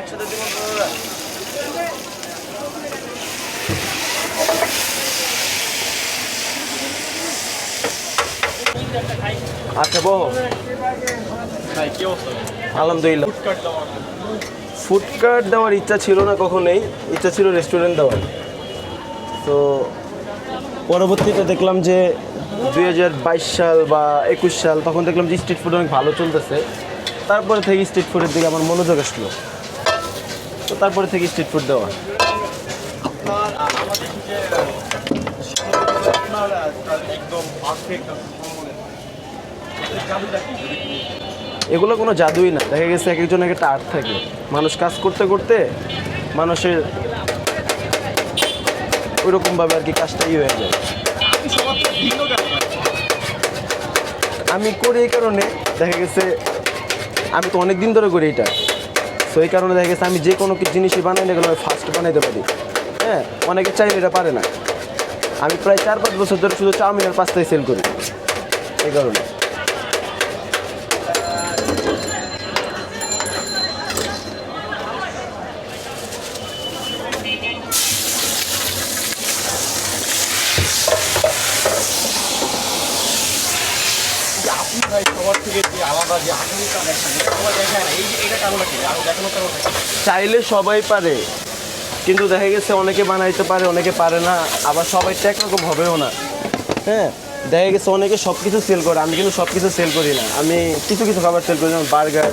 একসাথে দিব আচ্ছা বহ আলহামদুলিল্লাহ। ফুডকার্ট দেওয়ার ফুড কার্ট দেওয়ার ইচ্ছা ছিল না কখনোই ইচ্ছা ছিল রেস্টুরেন্ট দেওয়ার। তো পরবর্তীতে দেখলাম যে দুই হাজার বাইশ সাল বা একুশ সাল তখন দেখলাম যে স্ট্রিট ফুড অনেক ভালো চলতেছে। তারপরে থেকে স্ট্রিট ফুডের দিকে আমার মনোযোগ আসলো। তো তারপরে থেকে স্ট্রিট ফুড দেওয়া। এগুলো কোনো জাদুই না। দেখা গেছে এক একজনের একটা আর্ট থাকে। মানুষ কাজ করতে করতে মানুষের ওইরকমভাবে আর কি কাজটা ইয়ে হয়ে যায়? আমি করি এই কারণে, দেখা গেছে আমি তো অনেক দিন ধরে করি এটা। তো এই কারণে দেখা গেছে আমি যে কোনো জিনিসই বানাই না এগুলো ফার্স্ট বানাইতে পারি। হ্যাঁ অনেকে চাইলে এটা পারে না। আমি প্রায় চার পাঁচ বছর ধরে শুধু চাউমিনের পাস্তাই সেল করি। এই কারণে যে আপনি ভাই সবার থেকে যে আলাদা যে আধুনিকতা দেখেন এটা সবাই দেখে না এই যে এটা কারণটা কি আর দেখানোর কারণটা কি চাইলে সবাই পারে, কিন্তু দেখা গেছে অনেকে বানাইতে পারে, অনেকে পারে না, আবার সবাই তো একরকম হবেও না। হ্যাঁ দেখা গেছে অনেকে সব কিছু সেল করে, আমি কিন্তু সব কিছু সেল করি না। আমি কিছু কিছু খাবার সেল করি, যেমন burger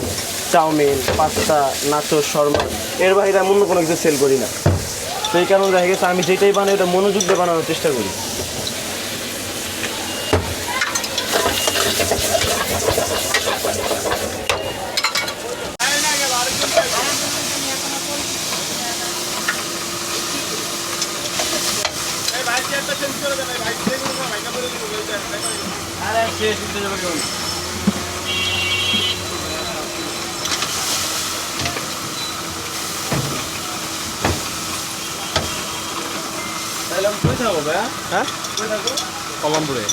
chowmein pasta nacho shawarma, এর বাইরে আমি অন্য কোনো কিছু সেল করি না। সেই কারণে দেখা গেছে আমি যেটাই বানাই, ওটা মনোযোগ দিয়ে বানানোর চেষ্টা করি। আরে শেষ দিতে যাবে থাকব? কলমপুরে